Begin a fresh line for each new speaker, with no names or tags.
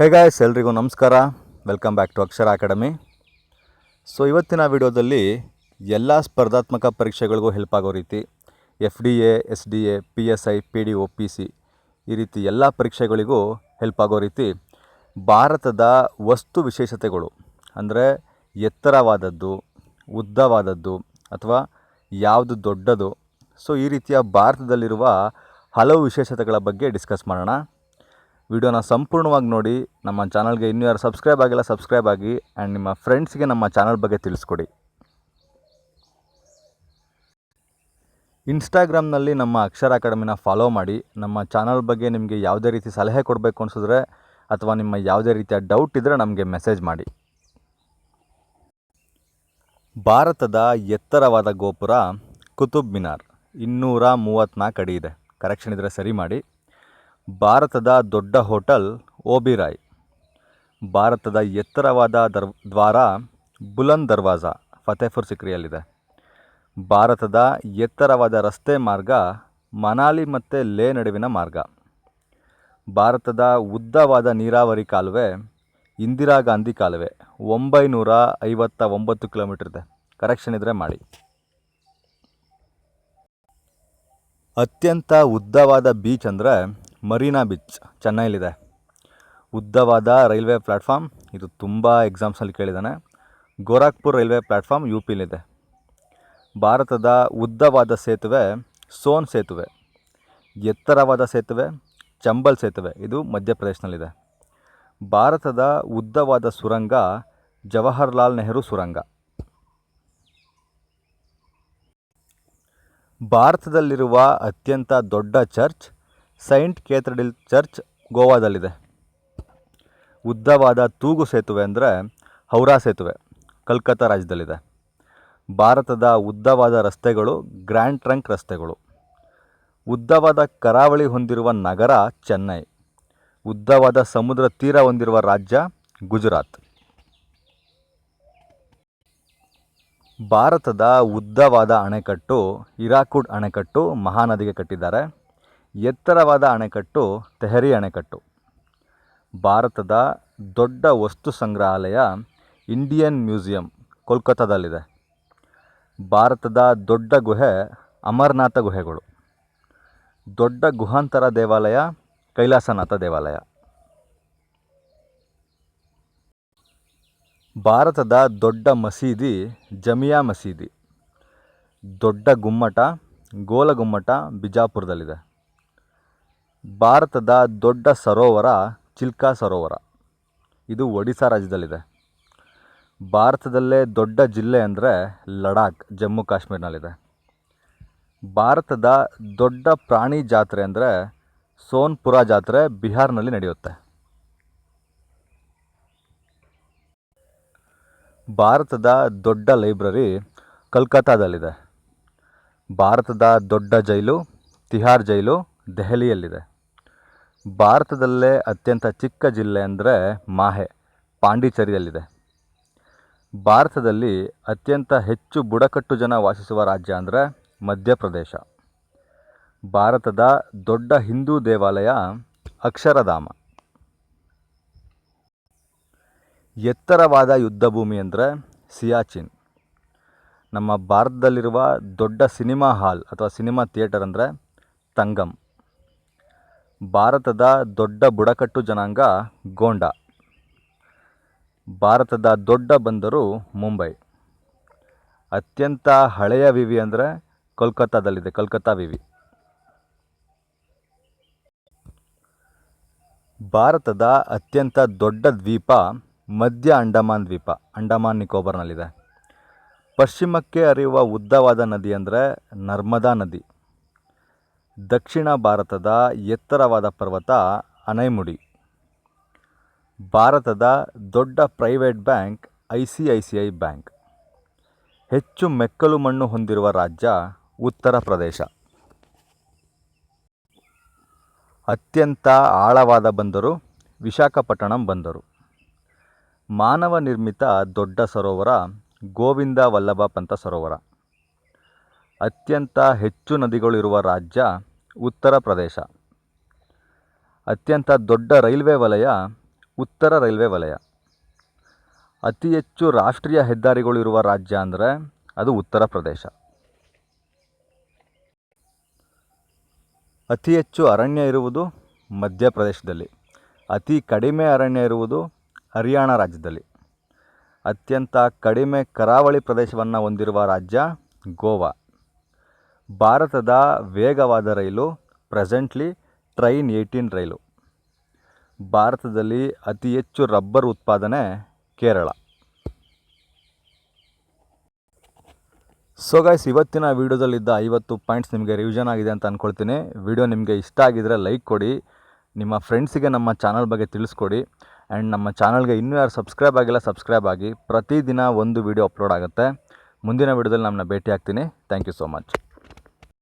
ಹೇ guys ಎಲ್ರಿಗೂ ನಮಸ್ಕಾರ. Welcome back to Akshara academy so ಇವತ್ತಿನ ವಿಡಿಯೋದಲ್ಲಿ ಎಲ್ಲ ಸ್ಪರ್ಧಾತ್ಮಕ ಪರೀಕ್ಷೆಗಳಿಗೂ ಹೆಲ್ಪ್ ಆಗೋ ರೀತಿ F D A S D A P S I P D O P C ಈ ರೀತಿ ಎಲ್ಲ ಪರೀಕ್ಷೆಗಳಿಗೂ ಹೆಲ್ಪ್ ಆಗೋ ರೀತಿ ಭಾರತದ ವಸ್ತು ವಿಶೇಷತೆಗಳು, ಅಂದರೆ ಎತ್ತರವಾದದ್ದು, ಉದ್ದವಾದದ್ದು ಅಥವಾ ಯಾವುದು ದೊಡ್ಡದು. ಸೊ ಈ ರೀತಿಯ ಭಾರತದಲ್ಲಿರುವ ಹಲವು ವಿಶೇಷತೆಗಳ ಬಗ್ಗೆ ಡಿಸ್ಕಸ್ ಮಾಡೋಣ. ವಿಡಿಯೋನ ಸಂಪೂರ್ಣವಾಗಿ ನೋಡಿ, ನಮ್ಮ ಚಾನಲ್ಗೆ ಇನ್ನೂ ಯಾರು ಸಬ್ಸ್ಕ್ರೈಬ್ ಆಗಿಲ್ಲ, ಸಬ್ಸ್ಕ್ರೈಬ್ ಆಗಿ, ಆ್ಯಂಡ್ ನಿಮ್ಮ ಫ್ರೆಂಡ್ಸ್ಗೆ ನಮ್ಮ ಚಾನಲ್ ಬಗ್ಗೆ ತಿಳಿಸ್ಕೊಡಿ. ಇನ್ಸ್ಟಾಗ್ರಾಮ್ನಲ್ಲಿ ನಮ್ಮ ಅಕ್ಷರ ಅಕಾಡೆಮಿನ ಫಾಲೋ ಮಾಡಿ, ನಮ್ಮ ಚಾನಲ್ ಬಗ್ಗೆ ನಿಮಗೆ ಯಾವುದೇ ರೀತಿ ಸಲಹೆ ಕೊಡಬೇಕು ಅನಿಸಿದ್ರೆ, ಅಥವಾ ನಿಮ್ಮ ಯಾವುದೇ ರೀತಿಯ ಡೌಟ್ ಇದ್ದರೆ ನಮಗೆ ಮೆಸೇಜ್ ಮಾಡಿ. ಭಾರತದ ಎತ್ತರವಾದ ಗೋಪುರ ಕುತುಬ್ ಮಿನಾರ್. ಇನ್ನೂರ ಮೂವತ್ತ್ನಾಲ್ಕು ಅಡಿ ಇದೆ. ಕರೆಕ್ಷನ್ ಇದ್ದರೆ ಸರಿ ಮಾಡಿ. ಭಾರತದ ದೊಡ್ಡ ಹೋಟೆಲ್ ಓಬಿರಾಯ್ ಭಾರತದ ಎತ್ತರವಾದ ದರ್, ದ್ವಾರ ಬುಲಂದ್ ದರ್ವಾಜ, ಫತೇಪುರ್ ಸಿಕ್ರಿಯಲ್ಲಿದೆ. ಭಾರತದ ಎತ್ತರವಾದ ರಸ್ತೆ ಮಾರ್ಗ ಮನಾಲಿ ಮತ್ತು ಲೇ ನಡುವಿನ ಮಾರ್ಗ. ಭಾರತದ ಉದ್ದವಾದ ನೀರಾವರಿ ಕಾಲುವೆ ಇಂದಿರಾ ಗಾಂಧಿ ಕಾಲುವೆ, ಒಂಬೈನೂರ ಐವತ್ತ ಒಂಬತ್ತು ಕಿಲೋಮೀಟರ್ ಇದೆ. ಕರೆಕ್ಷನ್ ಇದ್ದರೆ ಮಾಡಿ. ಅತ್ಯಂತ ಉದ್ದವಾದ ಬೀಚ್ ಅಂದರೆ ಮರೀನಾ ಬೀಚ್, ಚೆನ್ನೈಲಿದೆ. ಉದ್ದವಾದ ರೈಲ್ವೆ ಪ್ಲ್ಯಾಟ್ಫಾರ್ಮ್ ಇದು ತುಂಬ ಎಕ್ಸಾಮ್ಸಲ್ಲಿ ಕೇಳಿದ್ದಾನೆ ಗೋರಖ್ಪುರ್ ರೈಲ್ವೆ ಪ್ಲ್ಯಾಟ್ಫಾರ್ಮ್ ಯು ಪಿಲಿದೆ ಭಾರತದ ಉದ್ದವಾದ ಸೇತುವೆ, ಸೋನ್ ಸೇತುವೆ. ಎತ್ತರವಾದ ಸೇತುವೆ, ಚಂಬಲ್ ಸೇತುವೆ. ಇದು ಮಧ್ಯಪ್ರದೇಶನಲ್ಲಿದೆ. ಭಾರತದ ಉದ್ದವಾದ ಸುರಂಗ, ಜವಾಹರ್ಲಾಲ್ ನೆಹರು ಸುರಂಗ. ಭಾರತದಲ್ಲಿರುವ ಅತ್ಯಂತ ದೊಡ್ಡ ಚರ್ಚ್ ಸೈಂಟ್ ಕೇಥಡ್ರಿಲ್ ಚರ್ಚ್ ಗೋವಾದಲ್ಲಿದೆ. ಉದ್ದವಾದ ತೂಗು ಸೇತುವೆ ಅಂದರೆ ಹೌರಾ ಸೇತುವೆ, ಕಲ್ಕತ್ತಾ ರಾಜ್ಯದಲ್ಲಿದೆ. ಭಾರತದ ಉದ್ದವಾದ ರಸ್ತೆಗಳು ಗ್ರ್ಯಾಂಡ್ ಟ್ರಂಕ್ ರಸ್ತೆಗಳು. ಉದ್ದವಾದ ಕರಾವಳಿ ಹೊಂದಿರುವ ನಗರ ಚೆನ್ನೈ. ಉದ್ದವಾದ ಸಮುದ್ರ ತೀರ ಹೊಂದಿರುವ ರಾಜ್ಯ ಗುಜರಾತ್. ಭಾರತದ ಉದ್ದವಾದ ಅಣೆಕಟ್ಟು ಇರಾಕುಡ್ ಅಣೆಕಟ್ಟು ಮಹಾನದಿಗೆ ಕಟ್ಟಿದ್ದಾರೆ. ಎತ್ತರವಾದ ಅಣೆಕಟ್ಟು, ತೆಹರಿ ಅಣೆಕಟ್ಟು. ಭಾರತದ ದೊಡ್ಡ ವಸ್ತು ಸಂಗ್ರಹಾಲಯ ಇಂಡಿಯನ್ ಮ್ಯೂಸಿಯಂ, ಕೋಲ್ಕತ್ತಾದಲ್ಲಿದೆ. ಭಾರತದ ದೊಡ್ಡ ಗುಹೆ ಅಮರನಾಥ ಗುಹೆಗಳು. ದೊಡ್ಡ ಗುಹಾಂತರ ದೇವಾಲಯ, ಕೈಲಾಸನಾಥ ದೇವಾಲಯ. ಭಾರತದ ದೊಡ್ಡ ಮಸೀದಿ, ಜಮಿಯಾ ಮಸೀದಿ. ದೊಡ್ಡ ಗುಮ್ಮಟ, ಗೋಲ ಗುಮ್ಮಟ ಬಿಜಾಪುರದಲ್ಲಿದೆ. ಭಾರತದ ದೊಡ್ಡ ಸರೋವರ ಚಿಲ್ಕಾ ಸರೋವರ. ಇದು ಒಡಿಶಾ ರಾಜ್ಯದಲ್ಲಿದೆ. ಭಾರತದಲ್ಲೇ ದೊಡ್ಡ ಜಿಲ್ಲೆ ಅಂದರೆ ಲಡಾಖ್, ಜಮ್ಮು ಕಾಶ್ಮೀರ್ನಲ್ಲಿದೆ. ಭಾರತದ ದೊಡ್ಡ ಪ್ರಾಣಿ ಜಾತ್ರೆ ಅಂದರೆ ಸೋನ್ಪುರ ಜಾತ್ರೆ ಬಿಹಾರ್ನಲ್ಲಿ ನಡೆಯುತ್ತೆ. ಭಾರತದ ದೊಡ್ಡ ಲೈಬ್ರರಿ ಕಲ್ಕತ್ತಾದಲ್ಲಿದೆ. ಭಾರತದ ದೊಡ್ಡ ಜೈಲು, ತಿಹಾರ್ ಜೈಲು ದೆಹಲಿಯಲ್ಲಿದೆ. ಭಾರತದಲ್ಲೇ ಅತ್ಯಂತ ಚಿಕ್ಕ ಜಿಲ್ಲೆ ಅಂದರೆ ಮಾಹೆ, ಪಾಂಡಿಚೇರಿಯಲ್ಲಿದೆ. ಭಾರತದಲ್ಲಿ ಅತ್ಯಂತ ಹೆಚ್ಚು ಬುಡಕಟ್ಟು ಜನ ವಾಸಿಸುವ ರಾಜ್ಯ ಅಂದರೆ ಮಧ್ಯಪ್ರದೇಶ. ಭಾರತದ ದೊಡ್ಡ ಹಿಂದೂ ದೇವಾಲಯ ಅಕ್ಷರಧಾಮ. ಎತ್ತರವಾದ ಯುದ್ಧಭೂಮಿ ಅಂದರೆ ಸಿಯಾಚಿನ್. ನಮ್ಮ ಭಾರತದಲ್ಲಿರುವ ದೊಡ್ಡ ಸಿನಿಮಾ ಹಾಲ್ ಅಥವಾ ಸಿನಿಮಾ ಥಿಯೇಟರ್ ಅಂದರೆ ತಂಗಮ್. ಭಾರತದ ದೊಡ್ಡ ಬುಡಕಟ್ಟು ಜನಾಂಗ ಗೋಂಡ. ಭಾರತದ ದೊಡ್ಡ ಬಂದರು ಮುಂಬೈ. ಅತ್ಯಂತ ಹಳೆಯ ವಿವಿ ಅಂದರೆ ಕೋಲ್ಕತ್ತಾದಲ್ಲಿದೆ, ಕೋಲ್ಕತ್ತಾ ವಿವಿ. ಭಾರತದ ಅತ್ಯಂತ ದೊಡ್ಡ ದ್ವೀಪ ಮಧ್ಯ ಅಂಡಮಾನ್ ದ್ವೀಪ, ಅಂಡಮಾನ್ ನಿಕೋಬಾರ್ನಲ್ಲಿದೆ. ಪಶ್ಚಿಮಕ್ಕೆ ಹರಿಯುವ ಉದ್ದವಾದ ನದಿ ಅಂದರೆ ನರ್ಮದಾ ನದಿ. ದಕ್ಷಿಣ ಭಾರತದ ಎತ್ತರವಾದ ಪರ್ವತ ಅನೈಮುಡಿ. ಭಾರತದ ದೊಡ್ಡ private bank I C I C I bank. ಹೆಚ್ಚು ಮೆಕ್ಕಲು ಮಣ್ಣು ಹೊಂದಿರುವ ರಾಜ್ಯ ಉತ್ತರ ಪ್ರದೇಶ. ಅತ್ಯಂತ ಆಳವಾದ ಬಂದರು ವಿಶಾಖಪಟ್ಟಣಂ ಬಂದರು. ಮಾನವ ನಿರ್ಮಿತ ದೊಡ್ಡ ಸರೋವರ ಗೋವಿಂದ ವಲ್ಲಭ ಪಂತ ಸರೋವರ. ಅತ್ಯಂತ ಹೆಚ್ಚು ನದಿಗಳು ಇರುವ ರಾಜ್ಯ ಉತ್ತರ ಪ್ರದೇಶ. ಅತ್ಯಂತ ದೊಡ್ಡ ರೈಲ್ವೆ ವಲಯ ಉತ್ತರ ರೈಲ್ವೆ ವಲಯ. ಅತಿ ಹೆಚ್ಚು ರಾಷ್ಟ್ರೀಯ ಹೆದ್ದಾರಿಗಳು ಇರುವ ರಾಜ್ಯ ಅಂದರೆ ಅದು ಉತ್ತರ ಪ್ರದೇಶ. ಅತಿ ಹೆಚ್ಚು ಅರಣ್ಯ ಇರುವುದು ಮಧ್ಯಪ್ರದೇಶದಲ್ಲಿ. ಅತಿ ಕಡಿಮೆ ಅರಣ್ಯ ಇರುವುದು ಹರಿಯಾಣ ರಾಜ್ಯದಲ್ಲಿ. ಅತ್ಯಂತ ಕಡಿಮೆ ಕರಾವಳಿ ಪ್ರದೇಶವನ್ನು ಹೊಂದಿರುವ ರಾಜ್ಯ ಗೋವಾ. ಭಾರತದ ವೇಗವಾದ ರೈಲು ಪ್ರೆಸೆಂಟ್ಲಿ ಟ್ರೈನ್ ಏಯ್ಟೀನ್ ರೈಲು. ಭಾರತದಲ್ಲಿ ಅತಿ ಹೆಚ್ಚು ರಬ್ಬರ್ ಉತ್ಪಾದನೆ ಕೇರಳ. ಸೊ ಗೈಸ್ ಇವತ್ತಿನ ವೀಡಿಯೋದಲ್ಲಿದ್ದ ಐವತ್ತು ಪಾಯಿಂಟ್ಸ್ ನಿಮಗೆ ರಿವಿಷನ್ ಆಗಿದೆ ಅಂತ ಅಂದ್ಕೊಳ್ತೀನಿ ವಿಡಿಯೋ ನಿಮಗೆ ಇಷ್ಟ ಆಗಿದರೆ ಲೈಕ್ ಕೊಡಿ, ನಿಮ್ಮ ಫ್ರೆಂಡ್ಸಿಗೆ ನಮ್ಮ ಚಾನಲ್ ಬಗ್ಗೆ ತಿಳಿಸ್ಕೊಡಿ ಆ್ಯಂಡ್ ನಮ್ಮ ಚಾನಲ್ಗೆ ಇನ್ನೂ ಯಾರು ಸಬ್ಸ್ಕ್ರೈಬ್ ಆಗಿಲ್ಲ ಸಬ್ಸ್ಕ್ರೈಬ್ ಆಗಿ. ಪ್ರತಿದಿನ ಒಂದು ವೀಡಿಯೋ ಅಪ್ಲೋಡ್ ಆಗುತ್ತೆ. ಮುಂದಿನ ವೀಡಿಯೋದಲ್ಲಿ ನಮ್ಮನ್ನ ಭೇಟಿ ಆಗ್ತೀನಿ ಥ್ಯಾಂಕ್ ಯು ಸೋ ಮಚ್